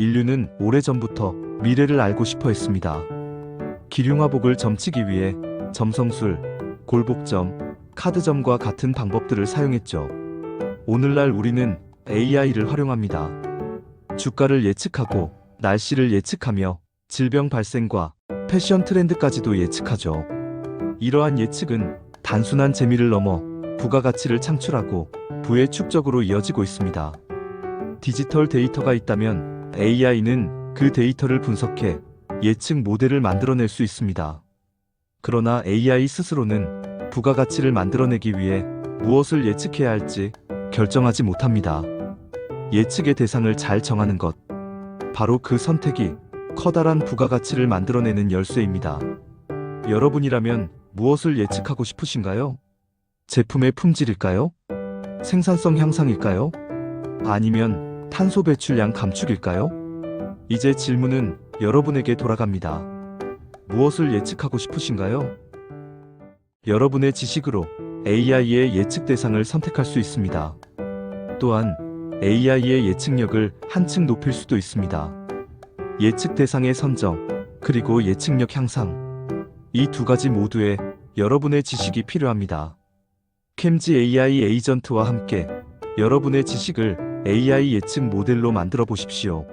인류는 오래전부터 미래를 알고 싶어 했습니다. 기륭화복을 점치기 위해 점성술, 골복점, 카드점과 같은 방법들을 사용했죠. 오늘날 우리는 AI를 활용합니다. 주가를 예측하고 날씨를 예측하며 질병 발생과 패션 트렌드까지도 예측하죠. 이러한 예측은 단순한 재미를 넘어 부가가치를 창출하고 부의 축적으로 이어지고 있습니다. 디지털 데이터가 있다면 AI는 그 데이터를 분석해 예측 모델을 만들어낼 수 있습니다. 그러나 AI 스스로는 부가가치를 만들어내기 위해 무엇을 예측해야 할지 결정하지 못합니다. 예측의 대상을 잘 정하는 것. 바로 그 선택이 커다란 부가가치를 만들어내는 열쇠입니다. 여러분이라면 무엇을 예측하고 싶으신가요? 제품의 품질일까요? 생산성 향상일까요? 아니면 탄소 배출량 감축일까요? 이제 질문은 여러분에게 돌아갑니다. 무엇을 예측하고 싶으신가요? 여러분의 지식으로 AI의 예측 대상을 선택할 수 있습니다. 또한 AI의 예측력을 한층 높일 수도 있습니다. 예측 대상의 선정, 그리고 예측력 향상. 이 두 가지 모두에 여러분의 지식이 필요합니다. 캠지 AI 에이전트와 함께 여러분의 지식을 AI 예측 모델로 만들어 보십시오.